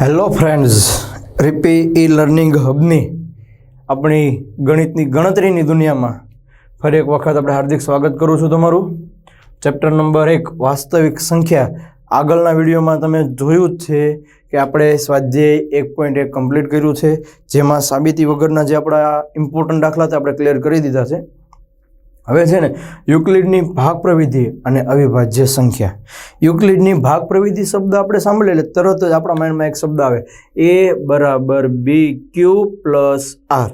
Hello friends R P e learning હબની આપણી ગણિતની ગણતરીની દુનિયામાં ફરી એક વખત આપણે હાર્દિક સ્વાગત કરું છું તમારું. ચેપ્ટર નંબર એક, વાસ્તવિક સંખ્યા. આગળના વિડીયોમાં તમે જોયું જ છે કે આપણે સ્વાધ્યાય એક પોઈન્ટ એક કમ્પ્લીટ કર્યું છે. જેમાં સાબિતી વગરના જે આપણા ઇમ્પોર્ટન્ટ દાખલા હતા, આપણે ક્લિયર કરી દીધા છે. હવે છે ને, યુક્લિડની ભાગ પ્રવિધિ અને અવિભાજ્ય સંખ્યા. યુક્લિડની ભાગ પ્રવિધિ શબ્દ આપણે સાંભળીએ એટલે તરત જ આપણા માઇન્ડમાં એક શબ્દ આવે. એ બરાબર B Q plus R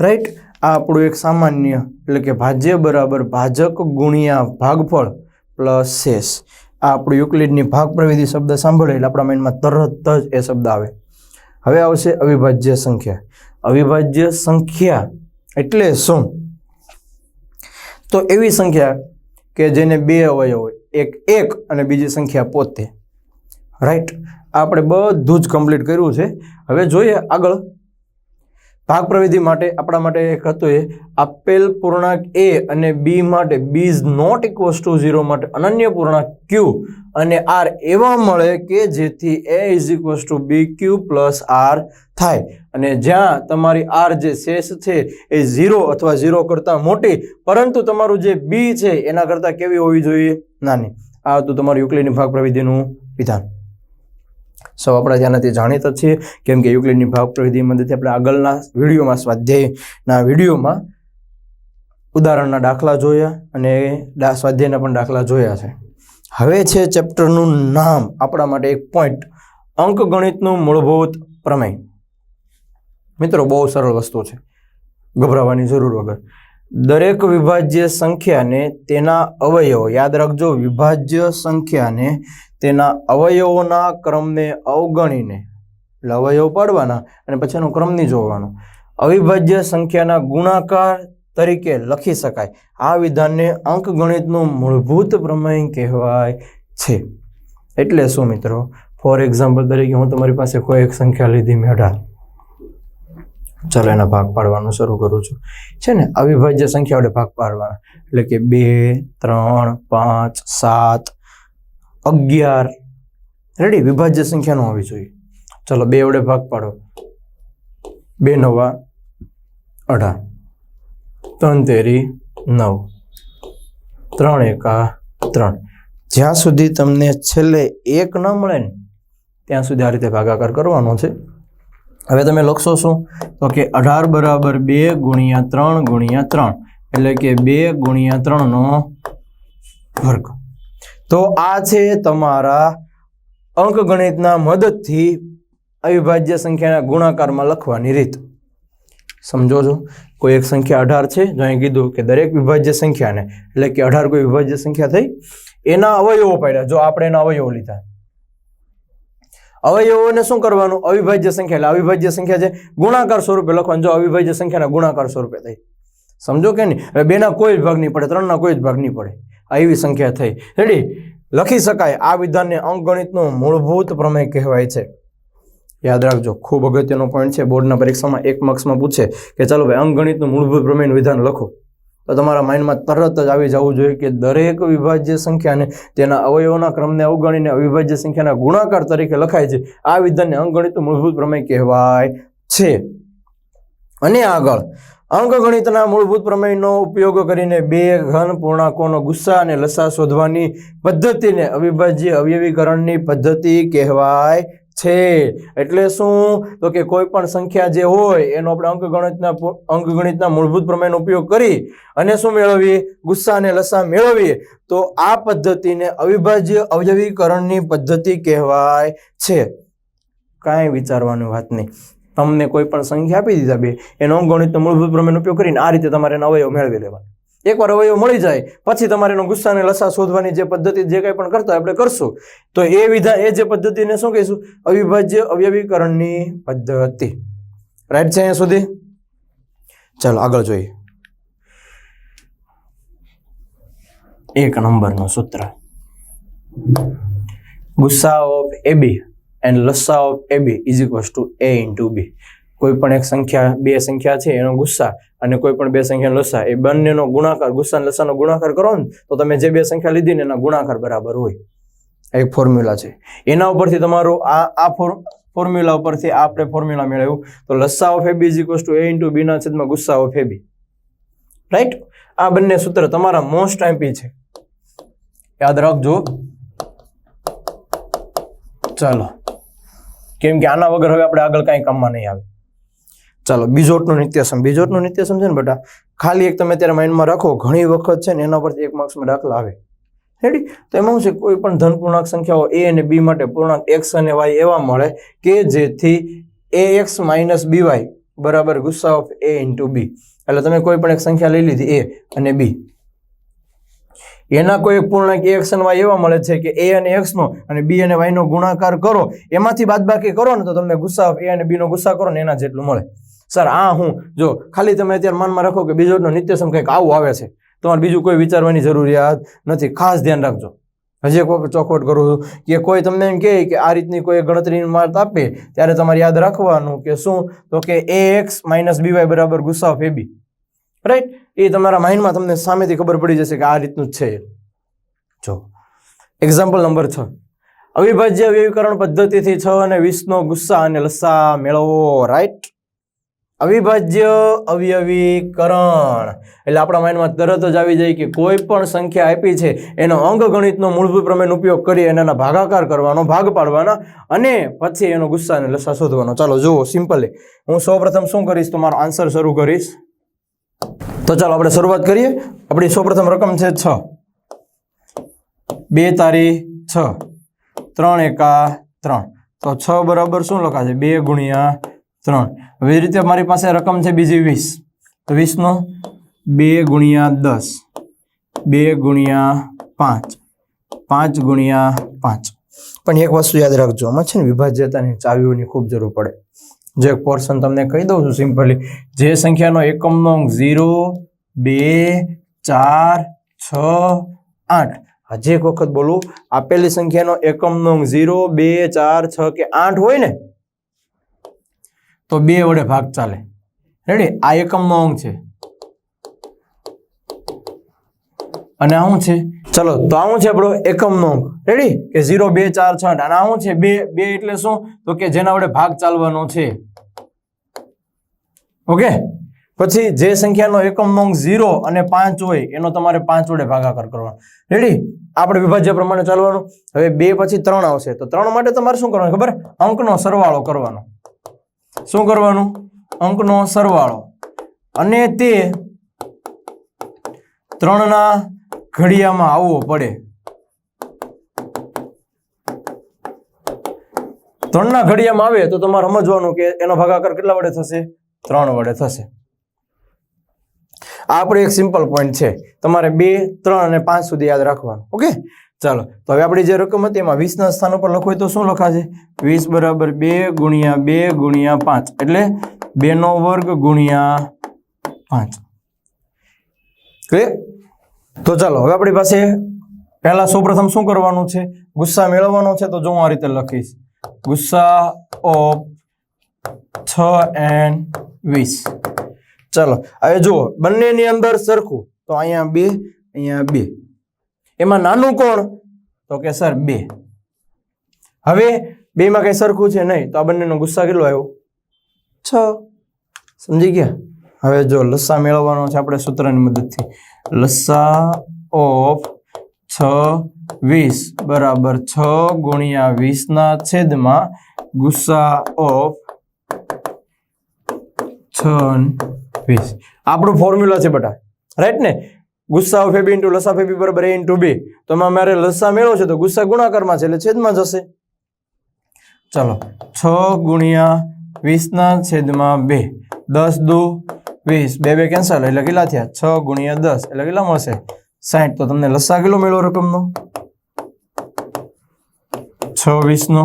right આ આપણું એક સામાન્ય એટલે કે ભાજ્ય બરાબર ભાજક ગુણ્યા ભાગફળ પ્લસ શેષ આ આપણું યુક્લિડની ભાગ પ્રવિધિ શબ્દ સાંભળે એટલે આપણા માઇન્ડમાં તરત જ એ શબ્દ આવે. હવે આવશે અવિભાજ્ય સંખ્યા. અવિભાજ્ય સંખ્યા એટલે શું? તો એવી સંખ્યા કે જેને બે અવયવ હોય, એક એક અને બીજી સંખ્યા પોતે રાઈટ આપણે બધું જ કમ્પ્લીટ કર્યું છે. હવે જોઈએ આગળ ભાગ પ્રવિધિ માટે, આપણા માટે એક હતું એ, આપેલ પૂર્ણાંક એ અને બી માટે B is not equals to zero માટે અનન્ય પૂર્ણાંક ક્યુ અને આર એવા મળે કે જેથી A is equals to B Q plus R થાય. અને જ્યાં તમારી આર જે શેષ છે એ ઝીરો અથવા ઝીરો કરતાં મોટી, પરંતુ તમારું જે બી છે એના કરતાં કેવી હોવી જોઈએ? નાની. આ હતું તમારું યુક્લિડની ભાગ પ્રવિધિનું વિધાન. સૌ આપણા ત્યાંનાથી જાણીતા છીએ. કેમ કે યુક્લિડની ભાવ પ્રવિધિ મદદથી આપણે આગળના વિડીયોમાં સ્વાધ્યાયના વિડીયોમાં ઉદાહરણના દાખલા જોયા અને સ્વાધ્યાયના પણ દાખલા જોયા છે. હવે છે ચેપ્ટરનું નામ, આપણા માટે એક પોઈન્ટ અંકગણિતનું મૂળભૂત પ્રમેય. મિત્રો, બહુ સરળ વસ્તુ છે. ગભરાવાની જરૂર વગર. દરેક વિભાજ્ય સંખ્યાને તેના અવયવો, યાદ રાખજો, વિભાજ્ય સંખ્યાને તેના અવયવોના ક્રમને અવગણીને, એટલે અવયવ પાડવાના અને પછી એનો ક્રમ નહીં જોવાનો. અવિભાજ્ય સંખ્યાના ગુણાકાર તરીકે લખી શકાય. આ વિધાનને અંકગણિતનું મૂળભૂત પ્રમેય કહેવાય છે. એટલે શું મિત્રો? ફોર એક્ઝામ્પલ તરીકે હું તમારી પાસે કોઈ એક સંખ્યા લીધી મેં અઢાર ચાલો એના ભાગ પાડવાનું શરૂ કરું છું. છે ને? અવિભાજ્ય સંખ્યા વડે ભાગ પાડવાના. એટલે કે બે, ત્રણ, પાંચ, સાત અગિયાર. રેડી વિભાજ્ય સંખ્યા ન હોવી જોઈએ. ચલો, બે વડે ભાગ પાડો. બે નવા, અઢાર. ત્રણ તેરી, નવ. ત્રણ એકા, ત્રણ. જ્યાં સુધી તમને છેલ્લે એક ન મળે ને, ત્યાં સુધી આ રીતે ભાગાકાર કરવાનો છે. હવે તમે લખશો શું? તો કે અઢાર બરાબર બે ગુણ્યા ત્રણ ગુણ્યા ત્રણ. એટલે કે બે ગુણ્યા ત્રણનો વર્ગ. તો આ છે તમારા અંકગણિતના મદદથી અવિભાજ્ય સંખ્યાના ગુણાકારમાં લખવાની રીત. સમજો છો? કોઈ એક સંખ્યા અઢાર છે, જો અહીં કીધું કે દરેક વિભાજ્ય સંખ્યાને, એટલે કે અઢાર કોઈ વિભાજ્ય સંખ્યા થઈ, એના અવયવો પાડ્યા. જો આપણે એના અવયવો લીધા. અવયવોને શું કરવાનું? અવિભાજ્ય સંખ્યા, એટલે અવિભાજ્ય સંખ્યા છે, ગુણાકાર સ્વરૂપે લખવાનું. જો અવિભાજ્ય સંખ્યાના ગુણાકાર સ્વરૂપે થઈ. સમજો કે નહીં? હવે બેના કોઈ જ ભાગ નહીં પડે, ત્રણના કોઈ જ ભાગ નહીં પડે. એવી સંખ્યા થઈ. રેડી લખી શકાય. આ વિધાનને અંકગણિતનું મૂળભૂત પ્રમેય કહેવાય છે. યાદ રાખજો, ખૂબ અગત્યનો પોઈન્ટ છે. બોર્ડના પરીક્ષામાં એક માર્ક્સમાં પૂછે કે ચાલો ભાઈ, અંકગણિતનું મૂળભૂત પ્રમેયનું વિધાન લખો. તો તમારા માઇન્ડમાં તરત જ આવી જવું જોઈએ કે દરેક વિભાજ્ય સંખ્યાને તેના અવયવોના ક્રમને અવગણીને અવિભાજ્ય સંખ્યાના ગુણાકાર તરીકે લખાય છે. આ વિધાનને અંકગણિતનું મૂળભૂત પ્રમેય કહેવાય છે. અને આગળ અંકગણિતના મૂળભૂત પ્રમેયનો ઉપયોગ કરીને બે ઘન પૂર્ણાંકોનો ગુસ્સા અને લસા શોધવાની પદ્ધતિને અવિભાજ્ય અવયવીકરણની પદ્ધતિ કહેવાય છે. એટલે શું? તો કે કોઈ પણ સંખ્યા જે હોય, એનો આપણે અંકગણિતના અંકગણિતના મૂળભૂત પ્રમેયનો ઉપયોગ કરી અને શું મેળવીએ? ગુસ્સા અને લસા મેળવીએ. તો આ પદ્ધતિને અવિભાજ્ય અવયવીકરણની પદ્ધતિ કહેવાય છે. કાંઈ વિચારવાની વાત નહીં. તમને કોઈ પણ સંખ્યા આપી દીધા બે, એનો અંકગણિતનો મૂળભૂત પ્રમેયનો ઉપયોગ કરીને આ રીતે તમારે એના અવયવ મેળવી લેવાના. એકવાર અવયવ મળી જાય, પછી તમારે એનો ગુસ્સા અને લસા શોધવાની જે પદ્ધતિ, જે કંઈ પણ કરતા આપણે કરશું. તો એ વિધા, એ જે પદ્ધતિને શું કહીશું? અવિભાજ્ય અવયવીકરણની પદ્ધતિ. રાઈટ છે અહીંયા સુધી? ચાલો, આગળ જોઈએ. એક નંબરનું સૂત્ર. ગુસ્સા of A B. And લસ્સા of A B is equals to A into B કોઈ પણ એક સંખ્યા, બે સંખ્યા છે, એનો ગુસ્સા અને કોઈ પણ બે સંખ્યાનો લસા, એ બંનેનો ગુણાકાર, ગુસ્સા અને લસાનો ગુણાકાર કરો ને, તો તમે જે બે સંખ્યા લીધી ને એના ગુણાકાર બરાબર હોય. એક ફોર્મ્યુલા છે. એના ઉપરથી તમારું આ આ ફોર ફોર્મ્યુલા ઉપરથી આપણે ફોર્મ્યુલા મેળવ્યું. તો લસ્સા of A B is equals to A into બીના છેદમાં ગુસ્સા ઓફ એબી રાઈટ આ બંને સૂત્ર તમારા મોસ્ટ એમ્પી છે. યાદ રાખજો. ચાલો. કેમ કે આના વગર હવે આપણે આગળ કાંઈ કામમાં નહીં આવે. ચાલો બીજોટનું નિત્યસમ બીજોટનું નિત્યસમ છે ને બેટા, ખાલી એક તમે ત્યારે માઇન્ડમાં રાખો, ઘણી વખત છે ને એના પરથી એક માર્ક્સમાં દાખલા આવે. રેડી તો એમાં શું છે? કોઈ પણ ધન પૂર્ણાંક સંખ્યાઓ એ અને બી માટે પૂર્ણાંક એક્સ અને વાય એવા મળે કે જેથી A X minus B Y બરાબર ગુસ્સા ઓફ એ ઇન્ટુ બી એટલે તમે કોઈ પણ એક સંખ્યા લઈ લીધી એ અને બી એના કોઈ પૂર્ણાંક એક્સ અને વાય એવા મળે છે કે એ અને એક્સ નો અને બી અને વાય નો ગુણાકાર કરો, એમાંથી બાદબાકી કરો ને તો તમને ગુસ્સા એ અને બી નો ગુસ્સા કરો ને એના જેટલું મળે. સર, આ હું, જો ખાલી તમે અત્યારે માનમાં રાખો કે બીજો નિત્યસમ કંઈક આવું આવે છે, તમારે બીજું કોઈ વિચારવાની જરૂરિયાત નથી. ખાસ ધ્યાન રાખજો. હજી એક વખત ચોખવટ કરું છું કે કોઈ તમને એમ કહે કે આ રીતની કોઈ ગણતરીની માર્ત આપે, ત્યારે તમારે યાદ રાખવાનું કે શું? તો કે એ એક્સ માઇનસ બીવાય બરાબર ગુસ્સા ઓફ એ બી રાઈટ એ તમારા માઇન્ડમાં તમને સામેથી ખબર પડી જશે કે આ રીતનું જ છે જો. એક્ઝામ્પલ નંબર છ. અવિભાજ્ય વ્યવીકરણ પદ્ધતિથી છ અને વીસનો ગુસ્સા અને લસ્સા મેળવો. રાઈટ અવિભાજ્ય અવયવીકરણ. એટલે આપણા માઇન્ડમાં તરત જ આવી જાય કે કોઈ પણ સંખ્યા આપી છે, એનો અંકગણિતનો મૂળભૂત પ્રમેયનો ઉપયોગ કરી અને એના ભાગાકાર કરવાનો, ભાગ પાડવાના અને પછી એનો ગુસ્સા અને લસા શોધવાનો. ચાલો જુઓ સિમ્પલી હું સૌપ્રથમ શું કરીશ? તો મારો આન્સર શરૂ કરીશ. તો ચાલો આપણે શરૂઆત કરીએ. આપણી સૌપ્રથમ રકમ છે છ. બે તારી છ. ત્રણ એકા ત્રણ. તો છ બરાબર શું લખાશે? બે ગુણ્યા ત્રણ. હવે રીતે મારી પાસે રકમ છે બીજી વીસ. તો વીસનો બે ગુણ્યા દસ. બે ગુણ્યા પાંચ. પાંચ ગુણ્યા પાંચ. પણ એક વસ્તુ યાદ રાખજો, આમાં છે ને વિભાજ્યતાની ચાવીઓની ખૂબ જરૂર પડે. જે પોર્શન તમને કહી દઉં છું સિમ્પલી જે સંખ્યાનો એકમનો અંક ઝીરો બે, ચાર, છ, આઠ. હજી એક વખત બોલું, આપેલી સંખ્યાનો એકમનો અંક ઝીરો બે, ચાર, છ કે આઠ હોય ને, તો બે વડે ભાગ ચાલે. રેડી આ એકમનો અંક છે. અને શું છે? ચલો, તો આ શું છે આપણો એકમનો અંક રેડી કે ઝીરો બે, ચાર, છ અને શું છે? બે બે એટલે શું? તો કે જેના વડે ભાગ ચાલવાનો છે. ઓકે પછી જે સંખ્યાનો એકમનો અંક ઝીરો અને પાંચ હોય, એનો તમારે પાંચ વડે ભાગાકાર કરવાનો. રેડી આપણે વિભાજ્ય પ્રમાણે ચાલવાનું. હવે બે પછી ત્રણ આવશે. તો ત્રણ માટે તમારે શું કરવાનું ખબર? અંકનો સરવાળો કરવાનો. શું કરવાનું? અંકનો સરવાળો. અને તે ત્રણના ઘડિયામાં આવવો પડે. ત્રણના ઘડિયામાં આવે તો તમારે સમજવાનું કે એનો ભાગાકાર કેટલા વડે થશે? ત્રણ વડે થશે. આ આપણે એક સિમ્પલ પોઈન્ટ છે. તમારે બે, ત્રણ અને પાંચ સુધી યાદ રાખવાનું. ઓકે? ચાલો. તો હવે આપણી જે રકમ હતી એમાં વીસના સ્થાન ઉપર લખો તો શું લખાશે? વીસ બરાબર બે ગુણ્યા બે ગુણ્યા પાંચ. એટલે બેનો વર્ગ ગુણ્યા પાંચ. ક્લિયર તો ચાલો હવે આપણી પાસે પહેલા સૌપ્રથમ શું કરવાનું છે? ગુસ્સા મેળવવાનો છે તો જો હું આ રીતે લખીશ. ગુસ્સા ઓફ છ એન્ડ વીસ. ચાલો હવે જુઓ બંનેની અંદર સરખું. તો અહીંયા બે અહીંયા બે. એમાં નાનું કોણ? તો કે સર બે. હવે બેમાં કઈ સરખું છે નહીં તો આ બંનેનો ગુસ્સા કેટલો આવ્યો? છ. સમજી ગયા? હવે જો લસ્સા મેળવવાનો છે આપણે સૂત્રની મદદથી. લસ્સા ઓફ છ વીસ. બરાબર છ ગુણ્યા વીસના છેદમાં ગુસ્સા ઓફ છ વીસ. આપણું ફોર્મ્યુલા છે બટા. રાઈટ ને? ગુસ્સા ઓફ એબી ઇન્ટુ લસા ફેબી બરાબર એ ઇન્ટુ બી. તો મારે લસા મેળવો છે તો ગુસ્સા ગુણાકારમાં છે એટલે છેદમાં જશે. ચલો. છ ગુણ્યા વીસના છેદમાં બે. દસ દુ વીસ. બે બે કેન્સલ એટલે કેટલા થયા? છ ગુણ્યા દસ. એટલે કેટલા મળશે? સાહીઠ તો તમને લસા કેટલો મેળવો રકમનો? છ વીસનો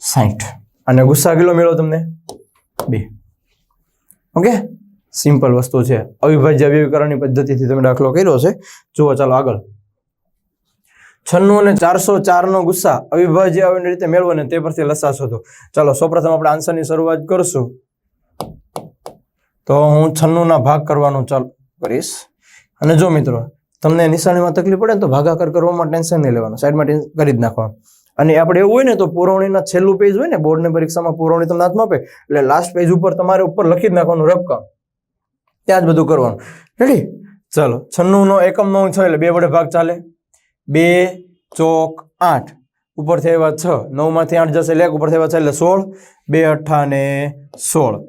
સાહીઠ અને ગુસ્સા કેટલો મેળવો તમને? બે. ઓકે? સિમ્પલ વસ્તુ છે. અવિભાજ્ય અવ્યવીકરણની પદ્ધતિથી તમે દાખલો કર્યો છે. જુઓ, ચાલો આગળ. છન્નું અને ચારસો ચારનો ગુસ્સા અવિભાજ્ય રીતે મેળવો ને તે પરથી લસા શોધો ચાલો, સૌપ્રથમ આપણે આન્સરની શરૂઆત કરશું. તો હું છન્નુના ભાગ કરવાનું ચાલુ કરીશ. અને જો મિત્રો, તમને નિશાનીમાં તકલીફ પડે ને તો ભાગાકાર કરવામાં ટેન્શન નહીં લેવાનું. સાઈડમાં કરી જ નાખવાનું. અને આપણે એવું હોય ને તો પુરવણીના છેલ્લું પેજ હોય ને, બોર્ડની પરીક્ષામાં પુરવણી તમને હાથમાં આપે. એટલે લાસ્ટ પેજ ઉપર તમારે ઉપર લખી જ નાખવાનું રકમ ત્યાં જ બધું કરવાનું. રેડી ચાલો, છન્નુંનો એકમ નવ છ, એટલે બે વડે ભાગ ચાલે. બે, ચોક, આઠ. ઉપરથી આવ્યા છ. નવમાંથી આઠ જશે એટલે એક ઉપરથી આવ્યા છ, એટલે સોળ. બે, અઠ્ઠા ને સોળ.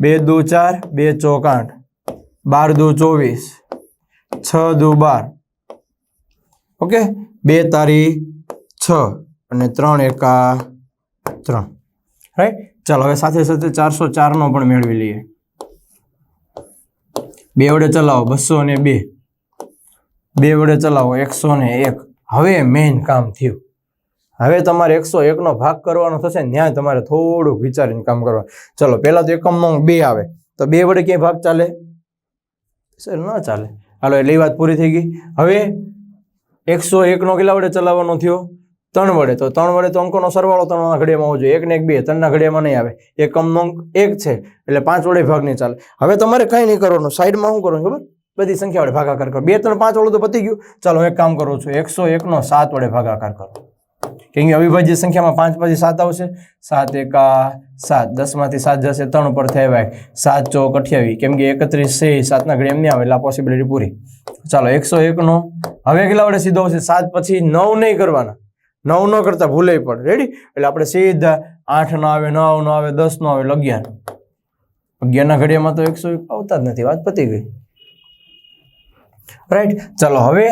બે દુ ચાર, બે ચોક આઠ બાર દુ ચોવીસ. છ દુ બાર. ઓકે? બે તારી છ અને ત્રણ એકા ત્રણ. રાઈટ ચાલો, હવે સાથે સાથે ચારસો ચારનો પણ મેળવી લઈએ. બે વડે ચલાવો, બસો ને બે. બે વડે ચલાવો, એકસો ને એક. હવે મેઇન કામ થયું. હવે તમારે એકસો એકનો ભાગ કરવાનો થશે ત્યાં તમારે થોડુંક વિચારીને કામ કરવા ચલો, પહેલાં તો એકમનો બે આવે. તો બે વડે ક્યાંય ભાગ ચાલે? સર, ન ચાલે. હાલો, એટલે એ વાત પૂરી થઈ ગઈ. હવે એકસો એકનો કેટલા વડે ચલાવવાનો થયો? ત્રણ વડે. તો ત્રણ વડે તો અંકોનો સરવાળો ત્રણના ઘડિયામાં હોવો જોઈએ. એક ને એક બે, ત્રણના ઘડિયામાં નહીં આવે. એકમનો અંક એક છે, એટલે પાંચ વડે ભાગ નહીં ચાલે. હવે તમારે કંઈ નહીં કરવાનું. સાઈડમાં શું કરવાનું ખબર? બધી સંખ્યા વડે ભાગાકાર કરો. બે, ત્રણ, પાંચ વાળું તો પતી ગયું. ચાલો એક કામ કરું છું. એકસો એકનો સાત વડે ભાગાકાર કરો. કેમ કે અવિભાજ્ય સંખ્યામાં પાંચ પછી સાત આવશે. સાત એકા સાત. દસમાંથી સાત જશે, ત્રણ પર થવાય સાત ચોક અઠ્યાવીસ. કેમ કે એકત્રીસ છે, સાતના ઘડી એમ નહીં આવે એટલે આ પોસિબિલિટી પૂરી. ચાલો, એકસો એકનો. હવે કેટલા વડે સીધો આવશે? સાત પછી નવ નહીં કરવાના. નવ ન કરતા ભૂલે પણ. રેડી એટલે આપણે સીધા આઠ નો આવે, નવ નો આવે, દસ નો આવે એટલે અગિયાર. અગિયારના ઘડિયામાં તો એકસો એક આવતા જ નથી. વાત પતી ગઈ. રાઈટ ચાલો, હવે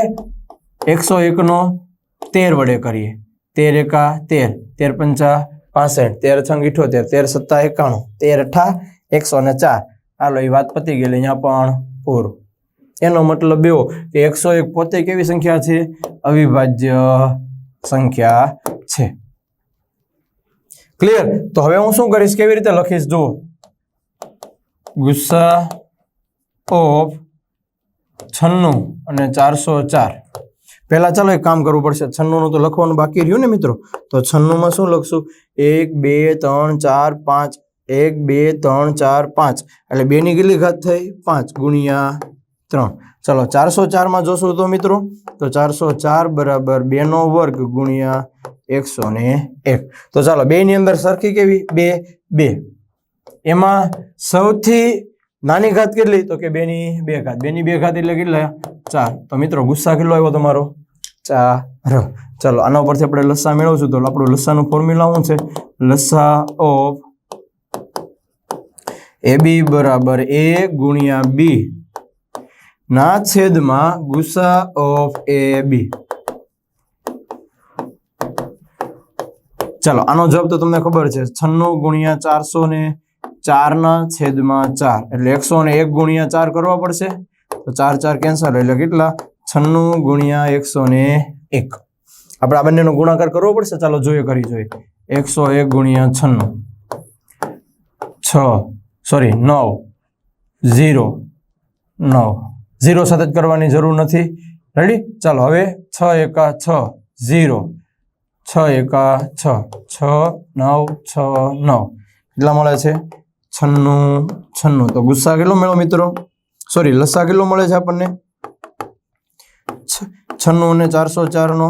એકસો એકનો તેર વડે કરીએ. તેર એકા તેર તેર પંચા પાસઠ, તેર છંગ ઇઠોતેર, તેર સત્તા એકાણું, તેર અઠા એકસો ને ચાર. હાલો એ વાત પતી ગયેલી અહીંયા પણ પૂરું. એનો મતલબ એવો કે એકસો એક પોતે કેવી સંખ્યા છે? અવિભાજ્ય સંખ્યા છે. ક્લિયર તો હવે હું શું કરીશ? કેવી રીતે લખીશ? જુઓ. ગુસ્સા ઓફ છન્નું અને ચારસો ચાર. પહેલા ચાલો એક કામ કરવું પડશે. છન્નુંનું તો લખવાનું બાકી રહ્યું ને મિત્રો? તો છન્નુંમાં શું લખશું? એક, બે, ત્રણ, ચાર, પાંચ. એક, બે, ત્રણ, ચાર, પાંચ. એટલે બેની કેટલી ઘાત થઈ? પાંચ ગુણ્યા ત્રણ. ચલો ચારસો ચારમાં જોશું તો મિત્રો? તો ચારસો ચાર બરાબર બેનો વર્ગ ગુણ્યા એકસો ને એક. તો ચાલો બેની અંદર સરખી કેવી? બે બે. એમાં સૌથી નાની ઘાત કેટલી? તો કે બેની બે ઘાત. બેની બે ઘાત એટલે કેટલા? ચાર. તો મિત્રો ગુસ્સા કેટલો આવ્યો તમારો? ચાર. ચાલો આના ઉપરથી આપણે લસ્સા મેળવશું. તો આપણું લસ્સાનું ફોર્મ્યુલા શું છે? લસ્સા ઓફ એ બી બરાબર એ ગુણ્યા બી. ના છેદમાં ગુસ્સા ઓફ એ બી. ચાલો આનો જવાબ તો તમને ખબર છે. છન્નું ગુણ્યા ચારસો ને ચારના છેદમાં ચાર. એટલે એકસો ને એક ગુણ્યા ચાર કરવા પડશે. તો ચાર ચાર કેન્સલ એટલે કેટલા? છન્નું ગુણ્યા એકસો ને એક. આપણે આ બંનેનો ગુણાકાર કરવો પડશે. ચાલો જોઈએ કરી જોઈએ. એકસો એક ગુણ્યા છન્નું. છ. સોરી નવ. ઝીરો. નવ. ઝીરો સાથે જ કરવાની જરૂર નથી. રેડી ચાલો હવે છ એકા છ. ઝીરો. છ એકા છ. છ, નવ છ, નવ. કેટલા મળે છે? છન્નું છન્નું. તો ગુસ્સા કેટલો મળ્યો મિત્રો? સોરી લસા કેટલો મળે છે આપણને? છન્નું અને ચારસો ચારનો.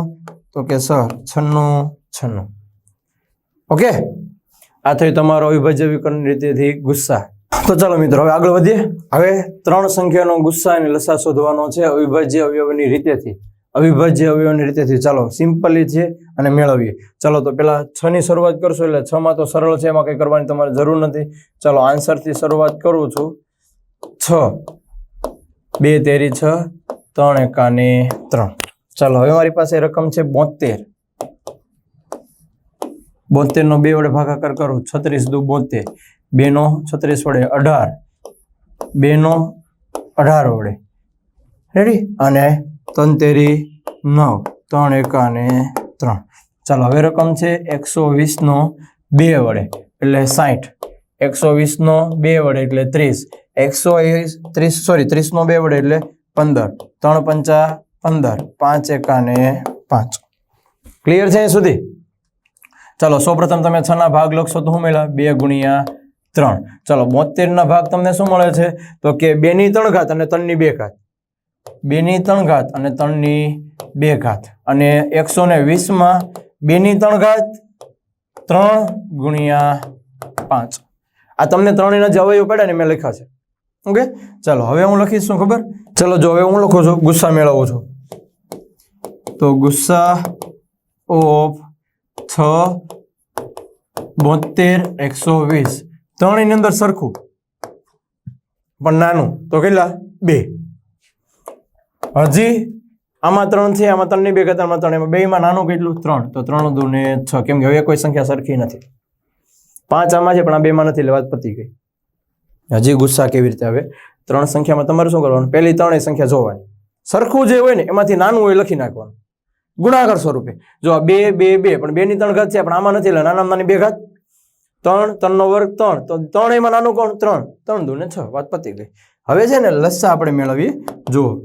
તો કે સર છન્નું છન્નું. ઓકે આ થઈ તમારો અવિભાજ્ય વિકર્ણ રીતેથી ગુસ્સા. તો ચાલો મિત્રો, હવે આગળ વધીએ. હવે ત્રણ સંખ્યાનો ગુસ્સા અને લસા શોધવાનો છે અવિભાજ્ય અવયવની રીતેથી. અવિભાજ્ય અવયવની રીતેથી ચાલો, સિમ્પલી છે અને મેળવીએ. ચાલો, તો પહેલાં છની શરૂઆત કરશો એટલે છમાં તો સરળ છે, એમાં કંઈ કરવાની તમારે જરૂર નથી. ચાલો આન્સરથી શરૂઆત કરું છું. છ. બે, તેરી, છ, ત્રણ એકાને ત્રણ. ચાલો, હવે મારી પાસે રકમ છે બોતેર બોતેરનો બે વડે ભાગાકાર કરું. છત્રીસ દુ બોતેર બેનો છત્રીસ વડે અઢાર. બેનો અઢાર વડે. રેડી અને તંતેરી નવ, ત્રણ એકાને ત્રણ. ચાલો, હવે રકમ છે એકસો વીસનો બે વડે, એટલે સાઠ એકસો વીસનો બે વડે એટલે ત્રીસ. એકસો ત્રીસ સોરી ત્રીસનો બે વડે એટલે પંદર. ત્રણ પંચા પંદર, પાંચ એકાને પાંચ. ક્લિયર છે અહીં સુધી? ચાલો, સૌપ્રથમ તમે છ ના ભાગ લખશો તો શું મળ્યા બે ગુણ્યા ત્રણ. ચાલો બોતેર ના ભાગ તમને શું મળે છે? તો કે બે ની ત્રણ ઘાત અને ત્રણની બે ઘાત. બેની ત્રણ ઘાત અને ત્રણની બે ઘાત. અને એકસો ને વીસમાં બેની ત્રણ ઘાત ત્રણ ગુણ્યા પાંચ. આ તમને ત્રણેયના જે અવયવ પડ્યા ને મેં લખ્યા છે. ઓકે? ચાલો, હવે હું લખીશ શું ખબર? ચલો, જો હવે હું લખું છું, ગુસ્સા મેળવું છું. તો ગુસ્સા ઓફ છ બોતેર એકસો વીસ. ત્રણેયની અંદર સરખું. પણ નાનું. તો કેટલા? બે. હજી? આમાં ત્રણ છે, આમાં ત્રણની બે કરતા આમાં ત્રણ એમાં બેમાં નાનું કેટલું? ત્રણ. તો ત્રણ દુ ને છ. કેમ કે હવે કોઈ સંખ્યા સરખી નથી. પાંચ આમાં છે, પણ આ બેમાં નથી, એટલે વાત પતી ગઈ. હજી ગુસ્સા કેવી રીતે આવે? ત્રણ સંખ્યામાં તમારે શું કરવાનું? પહેલી ત્રણેય સંખ્યા જોવાની. સરખું જે હોય ને, એમાંથી નાનું હોય લખી નાખવાનું. ગુણાકાર સ્વરૂપે. જો આ બે બે બે, પણ બે ની ત્રણ ઘાત છે, પણ આમાં નથી, એટલે નાના નાની બે ઘાત. ત્રણ, ત્રણનો વર્ગ ત્રણ. તો એમાં નાનું કોણ? ત્રણ. ત્રણ દુ ને છ. વાત પતી ગઈ. હવે છે ને લસ્સા આપણે મેળવીએ. જુઓ.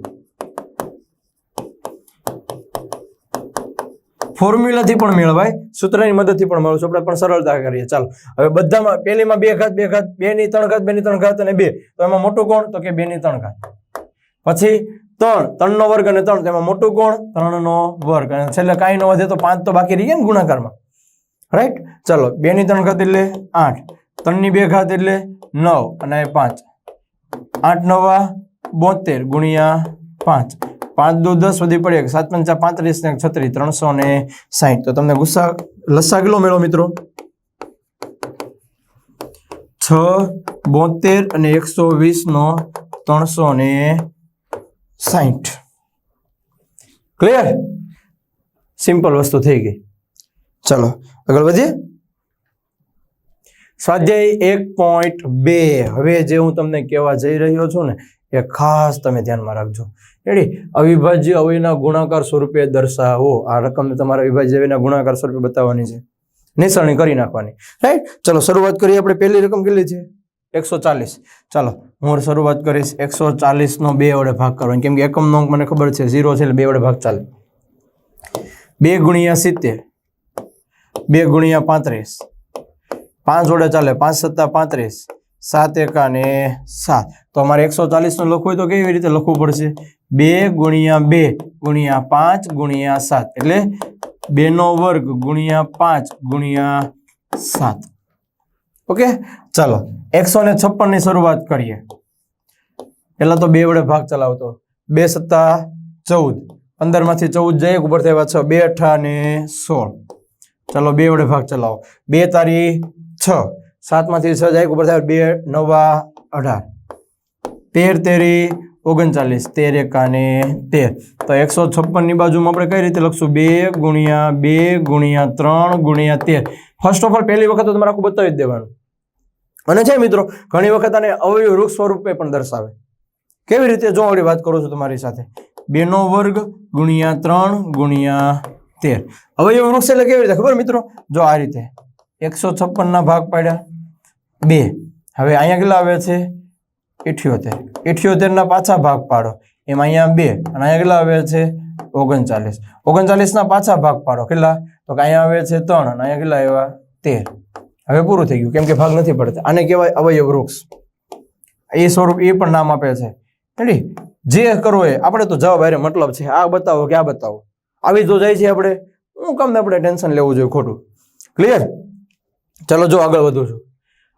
ફોર્મ્યુલાથી પણ મેળવાય, સૂત્રની મદદથી પણ મેળવશું આપણે પણ સરળતા કરીએ. ચાલો. હવે બધામાં પહેલીમાં બે ઘાત બે ઘાત બે ની ત્રણ ઘાત બે ની ત્રણ ઘાત અને બે. તો એમાં મોટું કોણ? તો કે બે ની ત્રણ ઘાત. પછી ત્રણ, ત્રણનો વર્ગ અને ત્રણ. તેમાં મોટું કોણ? ત્રણનો વર્ગ. અને છેલ્લે કાંઈ ન વધે તો પાંચ તો બાકી રહી ગયા ને ગુણાકારમાં. રાઈટ ચલો. બે ની ત્રણ ઘાત એટલે આઠ. ત્રણની બે ઘાત એટલે નવ અને પાંચ. આઠ નવા બોતેર ગુણ્યા પાંચ. પાંચ દો દસ વધી પડે સાત પંચા પાંત્રીસ ને છત્રીસ ત્રણસો ને સાહીઠ. તો તમને ગુસ્સા લસ્સા કેટલો મેળો મિત્રો? છ, બોતેર અને એકસો વીસ નો ત્રણસો ને સાહીઠ. ક્લિયર સિમ્પલ વસ્તુ થઈ ગઈ. ચલો, આગળ વધીએ. સ્વાધ્યાય એક પોઈન્ટ બે. હવે જે હું તમને કહેવા જઈ રહ્યો છું ને એ ખાસ તમે ધ્યાનમાં રાખજો. એડી અવિભાજ્ય અવયના ગુણાકાર સ્વરૂપે દર્શાવો. આ રકમને તમારે અવિભાજ્ય અવયના ગુણાકાર સ્વરૂપે બતાવવાની છે. નિસરણી કરી નાખવાની. રાઈટ? ચલો, શરૂઆત કરીએ આપણે. પહેલી રકમ કેટલી છે? એકસો ચાલીસ. ચાલો, હું શરૂઆત કરીશ. એકસો ચાલીસનો બે વડે ભાગ કરવાનો. કેમ કે એકમનો અંક મને ખબર છે. ઝીરો છે એટલે બે વડે ભાગ ચાલે. બે ગુણ્યા સિત્તેર. બે ગુણ્યા પાંત્રીસ. પાંચ વડે ચાલે. પાંચ સત્તા પાંત્રીસ. સાત એકા ને સાત. તો અમારે એકસો ચાલીસનું લખવું હોય તો કેવી રીતે લખવું પડશે? બે ગુણ્યા બે ગુણ્યા પાંચ ગુણ્યા સાત. એટલે બેનો વર્ગ ગુણ્યા પાંચ ગુણ્યા સાત. ઓકે? ચાલો, એકસો ને છપ્પનની શરૂઆત કરીએ. પહેલાં તો બે વડે ભાગ ચલાવતો. બે સત્તા ચૌદ. પંદરમાંથી ચૌદ જાય ઉપર થયા છ. બે અઠા ને સોળ. ચાલો, બે વડે ભાગ ચલાવો. બે તારી છ. સાતમાંથી છ જાય ઉપર થાય, બે, નવા અઢાર. તેર, તેરી, ઓગણચાલીસ. તેર એકાને તેર. તો એકસો છપ્પનની બાજુમાં આપણે કઈ રીતે લખશું? બે ગુણ્યા બે ગુણ્યા ત્રણ ગુણ્યા તેર. ફર્સ્ટ ઓફ ઓલ પહેલી વખત તો તમારે આખું બતાવી દેવાનું. અને છે મિત્રો, ઘણી વખત આને અવયવ વૃક્ષ સ્વરૂપે પણ દર્શાવે. કેવી રીતે? જો આવડી વાત કરું છું તમારી સાથે. બેનો વર્ગ ગુણ્યા ત્રણ ગુણ્યા તેર. અવયવ વૃક્ષ એટલે કેવી રીતે? ખબર મિત્રો? જો આ રીતે. એકસો છપ્પનના ભાગ પાડ્યા. બે. હવે અહીંયા કેટલા આવે છે? ઇઠ્યોતેર. ઇઠ્યોતેરના પાછા ભાગ પાડો. એમાં અહીંયા બે. અને અહીંયા કેટલા આવે છે? ઓગણચાલીસ. ઓગણચાલીસના પાછા ભાગ પાડો. કેટલા? તો કે અહીંયા આવે છે ત્રણ. અને અહીંયા કેટલા આવ્યા? તેર. હવે પૂરું થઈ ગયું. કેમ કે ભાગ નથી પડતા. આને કહેવાય અવયવ વૃક્ષ. એ સ્વરૂપ એ પણ નામ આપે છે. રેડી જે કરવો એ. આપણે તો જવાબ અરે મતલબ છે. આ બતાવો કે આ બતાવો. આવી જો જાય છે આપણે. હું કામ આપણે ટેન્શન લેવું જોઈએ ખોટું. ક્લિયર ચલો જો આગળ વધું છું.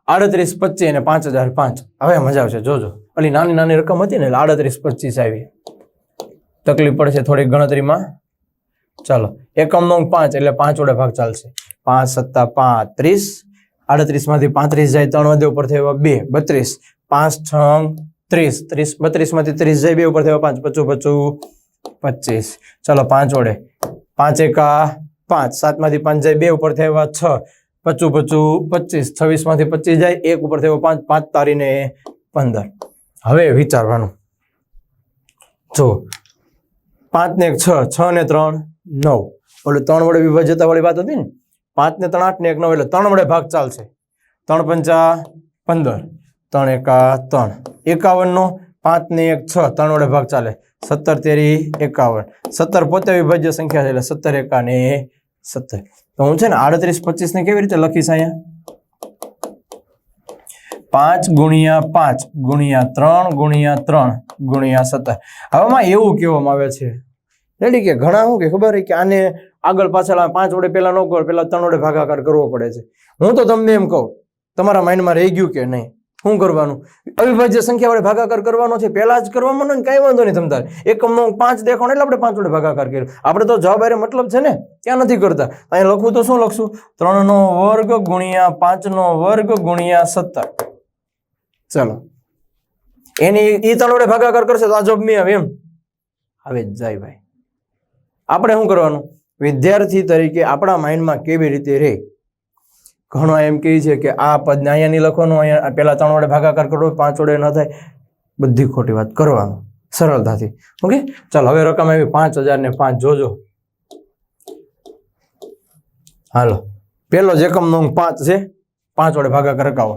આડત્રીસ, પચીસ અને પાંચ હજાર પાંચ. હવે મજા આવશે, જોજો. અલી નાની નાની રકમ હતી ને આડત્રીસ, પચીસ આવી. તકલીફ પડશે થોડીક ગણતરીમાં. ચાલો, એકમનો નોંગ પાંચ એટલે પાંચ વડે ભાગ ચાલશે. પાંચ સત્તા પાંત્રીસ. આડત્રીસમાંથી પાંત્રીસ જાય ત્રણ વધે ઉપર થયો બે, બત્રીસ. પાંચ છ ત્રીસ. ત્રીસ બત્રીસમાંથી ત્રીસ જાય બે ઉપર થયો પાંચ, પચું પચું, પચીસ. ચાલો, પાંચ વડે. પાંચ એકા પાંચ. સાતમાંથી પાંચ જાય બે ઉપર થયા છ. પચું પચું પચીસ, છવ્વીસમાંથી પચીસ જાય, એક ઉપર થયો પાંચ પાંચ તારીને પંદર. હવે વિચારવાનું. જો પાંચ ને એક છ છ ને ત્રણ, નવ. એટલે ત્રણ વડે વિભાજ્યતા વાળી વાત હતી ને? પાંચ ને ત્રણ આઠ ને એક, નવ, એટલે ત્રણ વડે ભાગ ચાલશે. ત્રણ પંચા પંદર. ત્રણ એકા ત્રણ. એકાવનનો પાંચ ને એક છ, ત્રણ વડે ભાગ ચાલે. સત્તર તેરી એકાવન. સત્તર પોતે વિભાજ્ય સંખ્યા છે, એટલે સત્તર એકા ને સત્તર. તો હું છે ને આડત્રીસ પચીસ ને કેવી રીતે લખીશ અહીંયા? પાંચ ગુણ્યા પાંચ ગુણ્યા ત્રણ ગુણ્યા ત્રણ ગુણ્યા સત્તર. હવેમાં એવું કહેવામાં આવે છે. રેડી કે ઘણા શું કે ખબર કે આને આગળ પાછળ પાંચ વડે પહેલા ન કરો, પહેલા ત્રણ વડે ભાગાકાર કરવો પડે છે. હું તો તમને એમ કહું, તમારા માઇન્ડમાં રહી ગયું કે નહીં? શું કરવાનું? અવિભાજ્ય સંખ્યા વડે ભાગાકાર કરવાનો છે. પહેલા જ કરવામાં ને કાંઈ વાંધો નહીં તમતારે. એકમનો પાંચ દેખાણ એટલે આપણે પાંચ વડે ભાગાકાર કર્યો. આપણે તો જવાબ અરે મતલબ છે ને, ત્યાં નથી કરતા. અહીં લખવું તો શું લખશું? ત્રણનો વર્ગ ગુણ્યા પાંચનો વર્ગ ગુણ્યા સત્તર. ચાલો. એની એ ત્રણ વડે ભાગાકાર કરશે તો આ જવાબ નહીં આવે એમ. આવે જ જાય ભાઈ. આપણે શું કરવાનું? વિદ્યાર્થી તરીકે આપણા માઇન્ડમાં કેવી રીતે રહે? ઘણો એમ કહે છે કે આ પદને અહીંયા નહીં લખવાનું, અહીંયા પહેલાં ત્રણ વડે ભાગાકાર કરવો પાંચ વડે ન થાય, બધી ખોટી વાત કરવાનું, સરળતાથી. ઓકે? ચાલો, હવે રકમ આવી, પાંચ હજાર ને પાંચ, જોજો. હાલો. પેલો જ એકમનો અંક પાંચ છે, પાંચ વડે ભાગાકાર રકાવો.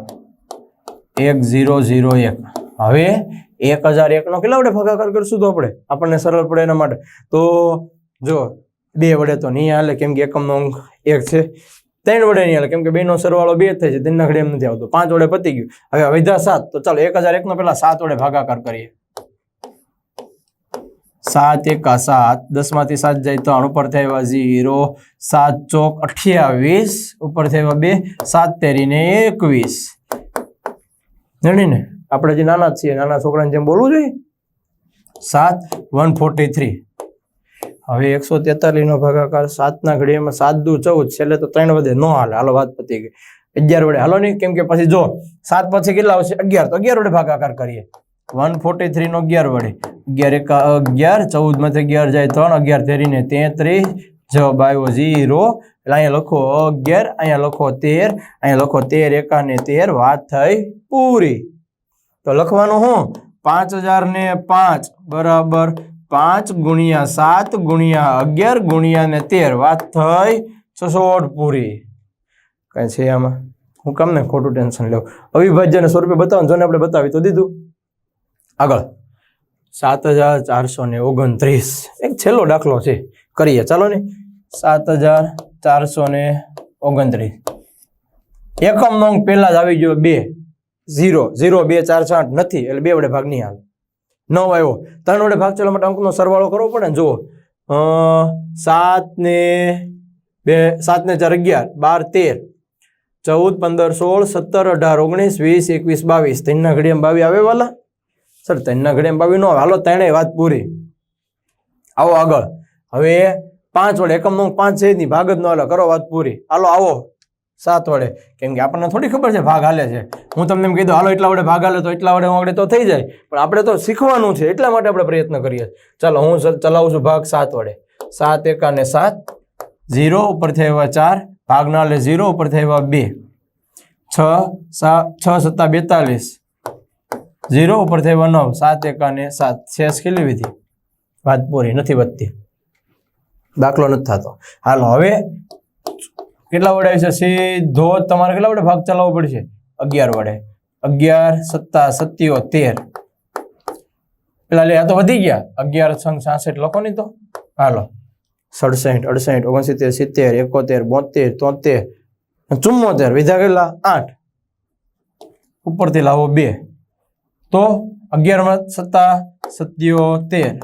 એક, ઝીરો ઝીરો, એક. હવે એક હજાર એકનો કેટલા વડે ભાગાકાર કરશું તો આપણે? આપણને સરળ પડે એના માટે. તો, જો, બે વડે તો નહીં હાલે, કેમ કે એકમનો અંક એક છે. ત્રણ વડે નહીં હાલે. કેમ કે બેનો સરવાળો બે થાય છે તેના ઘડે એમ નથી આવતો. પાંચ વડે પતી ગયું. હવે વધ્યા સાત. તો ચાલો, એક હજાર એકનો પેલા સાત વડે ભાગાકાર કરીએ. સાત એકા સાત. દસમાંથી સાત જાય ત્રણ. ઉપર થયા ઝીરો. સાત ચોક અઠ્યાવીસ. ઉપર થયા બે. સાત તેરીને એકવીસ. જાણીને આપણે જે નાના છીએ, નાના છોકરાને જેમ બોલવું જોઈએ. સાત વન ફોર્ટી થ્રી. હવે એકસો તેતાલીસ નો ભાગાકાર સાતના ઘડીમાં સાત દુ ચૌદ, છેલ્લે તો ત્રણ વધે ન હાલે. હાલો વાત પતી ગઈ. અગિયાર વડે. હાલો નહીં કેમ કે પછી જો, સાત પછી કેટલા આવશે? અગિયાર. તો અગિયાર વડે ભાગાકાર કરીએ. વન ફોર્ટી થ્રી નો અગિયાર વડે. અગિયાર એકા, અગિયાર ચૌદમાંથી અગિયાર જાય ત્રણ, અગિયાર તેરીને તેત્રીસ. જવાબ આવ્યો ઝીરો. એટલે અહીંયા લખો અગિયાર, અહીંયા લખો તેર, અહીંયા લખો તેર એકા ને તેર. વાત થઈ પૂરી. તો લખવાનું હું? પાંચ હજાર ને પાંચ. બરાબર. પાંચ ગુણ્યા સાત ગુણ્યા અગિયાર ગુણ્યા ને તેર. વાત થઈ છસોઠ પૂરી. કઈ છે આમાં? હું કામ ને ખોટું ટેન્શન લેવું અવિભાજ્યને સ્વરૂપે બતાવો જોને આપણે બતાવી તો દીધું. આગળ. સાત હજાર ચારસો ને ઓગણત્રીસ. એક છેલ્લો દાખલો છે. કરીએ. ચાલો ને. સાત હજાર ચારસો ને ઓગણત્રીસ. એકમ નંગ પહેલા જ આવી ગયો બે. ઝીરો. ઝીરો, બે, ચાર છ આઠ નથી. એટલે બે વડે ભાગ નહીં હાલે નવ આવ્યો ત્રણ વડે ભાગ ચાલવા માટે અંકનો સરવાળો કરવો પડે ને, જુઓ. સાત ને બે, સાત ને ચાર અગિયાર, બાર તેર. ચૌદ, પંદર, સોળ, સત્તર, અઢાર, ઓગણીસ, વીસ, એકવીસ, બાવીસ. ત્રણના ઘડિયામાં બાવી આવે વાલા? સર, ત્રણના ઘડિયામાં બાવી નો આવે. હાલો, ત્રણેય વાત પૂરી. આવો આગળ. હવે પાંચ વડે એકમનો અંક પાંચ છે ભાગ જ ન હાલો કરો વાત પૂરી. હાલો, આવો. સાત વડે. કેમ કે આપણને થોડી ખબર છે ભાગ હાલે છે. હું તમને એમ કીધું, હાલો, એટલા વડે ભાગ હાલે તો એટલા વડે આગળ તો થઈ જાય. પણ આપણે તો શીખવાનું છે, એટલા માટે આપણે પ્રયત્ન કરીએ ચાલો, હું ચલાવું છું ભાગ સાત વડે. સાત એકાને સાત, ઝીરો ઉપરથી આવ્યા ચાર ભાગના લે ઝીરો ઉપરથી આવ્યા બે. છ સાત છ સત્તા બેતાલીસ, ઝીરો ઉપરથી આવ્યા નવ. સાત એકાને સાત. શેષ કેટલી વીધી વાત પૂરી નથી વધતી. દાખલો નથી થતો. હાલો, હવે કેટલા વડે છે? સીધો તમારે કેટલા વડે ભાગ ચલાવવો પડશે? અગિયાર વડે. અગિયાર, સત્તા, સત્યો, તેર. પેલા લે, આ તો વધી ગયા. અગિયાર સંઘ સાસઠ લખો નહીં તો. હાલો. સડસઠ, અડસઠ, ઓગણસિત્તેર, સિત્તેર, એકોતેર, બોતેર, તોતેર, ચુમ્મોતેર. વિધા કેટલા? આઠ. ઉપરથી લાવો બે. તો અગિયારમાં સત્તા સત્યોતેર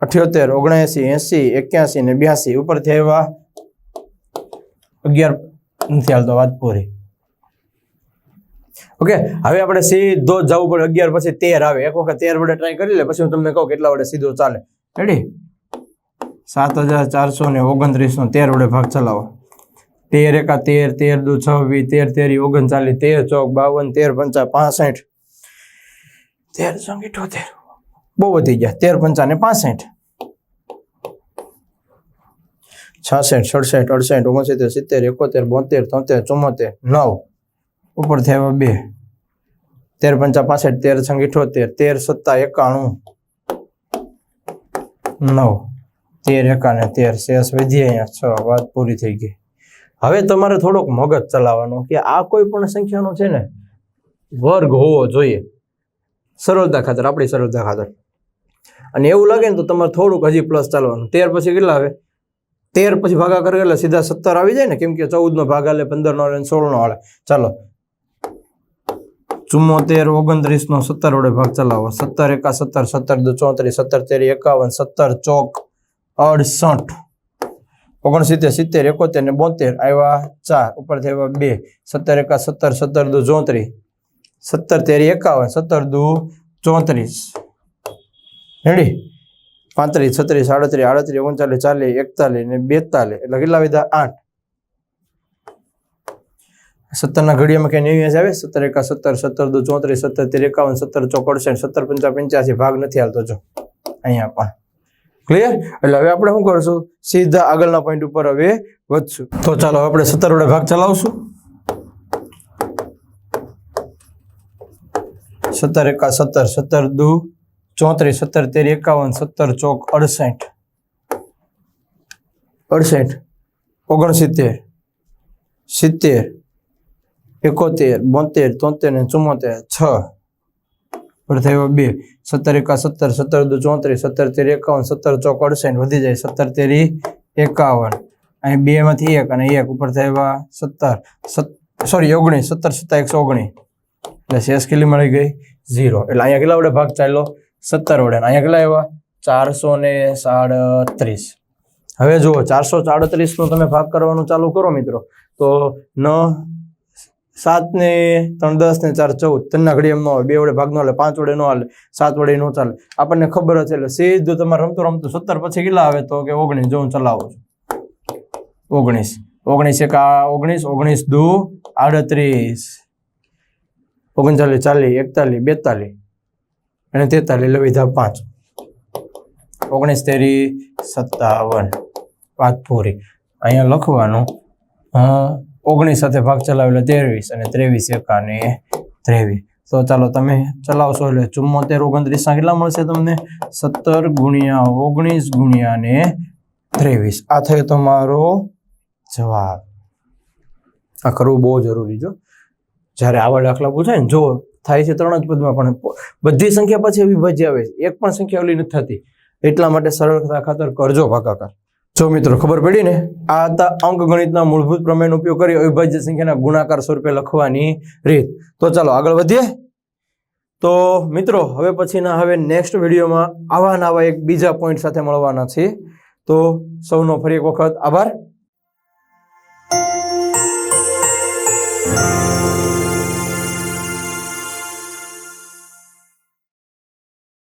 અઠ્યોતેર, ઓગણએંસી, એંસી, એક્યાસી ને બ્યાસી. ઉપરથી આવ્યા અગિયાર નથી હાલતો, વાત પૂરી. ઓકે હવે આપણે સીધો જવું પડે, અગિયાર પછી તેર આવે. એક વખત તેર વડે ટ્રાય કરી લે, પછી હું તમને કહું કેટલા વડે સીધો ચાલે. રેડી સાત હજાર ચારસો ને ઓગણત્રીસ નો તેર વડે ભાગ ચલાવો. તેર એકા તેર તેર દુ છવ્વીસ, તેર તેરી ઓગણચાલીસ, તેર ચોક બાવન, તેર પંચા પાસઠ. તેર સંગ ઇઠોતેર. બહુ વધી ગયા, તેર પંચા ને પાસઠ. છાસઠ, સડસઠ, અડસઠ, ઓગણસિત્તેર, સિત્તેર, એકોતેર, બોતેર, તોતેર, ચુમ્મોતેર, નવ. ઉપર થયા બે. તેર પંચા પાસઠ, તેર સંગ ઇઠોતેર, તેર સત્તા એકાણું, નવ. તેર એકાને તેર, શેષ વધી અહીંયા છ, વાત પૂરી થઈ ગઈ. હવે તમારે થોડોક મગજ ચલાવવાનું કે આ કોઈ પણ સંખ્યાનો છે ને વર્ગ હોવો જોઈએ. સરળતા ખાતર, આપણી સરળતા ખાતર. અને એવું લાગે ને તો તમારે થોડુંક હજી પ્લસ ચાલવાનું. તેર પછી કેટલા આવે? તેર પછી ભાગાકાર એટલે સીધા સત્તર આવી જાય ને? કેમ કે ચૌદ નો ભાગ હાલે પંદર નો હાલે સોળ નો હાલે ચાલો. ચુમ્મોતેર, ઓગણત્રીસનો સત્તર વડે ભાગ ચલાવો. સત્તર એકા સત્તર સત્તર દુ ચોત્રીસ, સત્તર તેર એકાવન, સત્તર ચોક અડસઠ. ઓગણસિત્તેર, સિત્તેર, એકોતેર ને બોતેર આવ્યા ચાર. ઉપરથી આવ્યા બે. સત્તર એકા સત્તર સત્તર દુ ચોત્રીસ. સત્તર તેરી એકાવન, સત્તર દુ ચોત્રીસ. રેડી પાંત્રીસ, છત્રીસ, સાડત્રીસ, આડત્રીસ, ઓગણચાલીસ, ચાલીસ, એકતાલીસ ને બેતાલીસ. એટલે કેટલા વિધા? આઠ. સત્તરના ઘડિયામાં ક્યાં નેવ્યાસી આવે? સત્તર એકા સત્તર સત્તર દુ ચોત્રીસ, સત્તર તેર એકાવન, સત્તર ચોકડસઠ, સત્તર પંચા પંચ્યાસી. ભાગ નથી હાલતો, જો. અહીંયા પણ ક્લિયર એટલે હવે આપણે શું કરશું? સીધા આગળના પોઈન્ટ ઉપર હવે વધશું. તો ચાલો આપણે સત્તર વડે ભાગ ચલાવશું. સત્તર એકા સત્તર સત્તર દુ ચોત્રીસ સત્તર તેર એકાવન સત્તર ચોક અડસઠ. અડસઠ. ઓગણસિત્તેર. સિત્તેર. એકોતેર બોતેર તોતેર ને ચુમ્મોતેર. છ. પર થયો બે. સત્તર એકા સત્તર સત્તર દુ ચોત્રીસ સત્તર તેર એકાવન સત્તર ચોક અડસઠ વધી જાય. સત્તર તેરી એકાવન. અહીં બે માંથી એક અને એક ઉપર થયા સત્તર. સોરી ઓગણીસ. સત્તર સત્તા એકસો ઓગણીસ. એટલે શેષ કેટલી મળી ગઈ? ઝીરો. એટલે અહીંયા કેટલા વડે ભાગ ચાલ્યો? સત્તર વડે અહીંયા કેટલા આવ્યા? ચારસો ને સાડત્રીસ. હવે જુઓ, ચારસો સાડત્રીસનો તમે ભાગ કરવાનું ચાલુ કરો મિત્રો. તો ન સાત ને ત્રણ, દસ ને ચાર, ચૌદ. ત્રણના ઘડી એમ ન હોય. બે વડે ભાગ ન હાલે, પાંચ વડે ન હાલે, સાત વડે ન ચાલે. આપણને ખબર જ છે, એટલે સીધું તમારે રમતું રમતું સત્તર પછી કેટલા આવે? તો કે ઓગણીસ. જો હું ચલાવું છું. ઓગણીસ. ઓગણીસ એક ઓગણીસ ઓગણીસ દુ, આડત્રીસ. ઓગણચાલીસ, ચાલીસ, એકતાલીસ, બેતાલીસ. અને તેતાલીસ એટલે વિધા પાંચ. ઓગણીસ તેરી સત્તાવન. પાંચ પૂરી. અહીંયા લખવાનું ઓગણીસ સાથે ભાગ ચલાવેલો ત્રેવીસ અને ત્રેવીસ એકાને ત્રેવીસ. તો ચાલો તમે ચલાવશો એટલે ચુમ્મોતેર ઓગણત્રીસના કેટલા મળશે તમને? સત્તર ગુણ્યા ઓગણીસ ગુણ્યા ને ત્રેવીસ. આ થયો તમારો જવાબ. આ કરવું બહુ જરૂરી જો જ્યારે આવા દાખલા પૂછાય ને જો થાય છે ત્રણ જ પદમાં, પણ બધી સંખ્યા પછી અવિભાજ્ય આવે છે. એક પણ સંખ્યા ઓલી નથી થતી. એટલા માટે સરળતા ખાતર કરજો ભાગાકાર. જો મિત્રો ખબર પડી ને, આ હતા અંકગણિતના મૂળભૂત પ્રમેયનો ઉપયોગ કરી અવિભાજ્ય સંખ્યાના ગુણાકાર સ્વરૂપે લખવાની રીત. તો ચાલો આગળ વધીએ. તો મિત્રો, હવે પછીના, હવે નેક્સ્ટ વિડીયોમાં આવા નવા એક બીજા પોઈન્ટ સાથે મળવાના છે તો સૌનો ફરી એક વખત આભાર.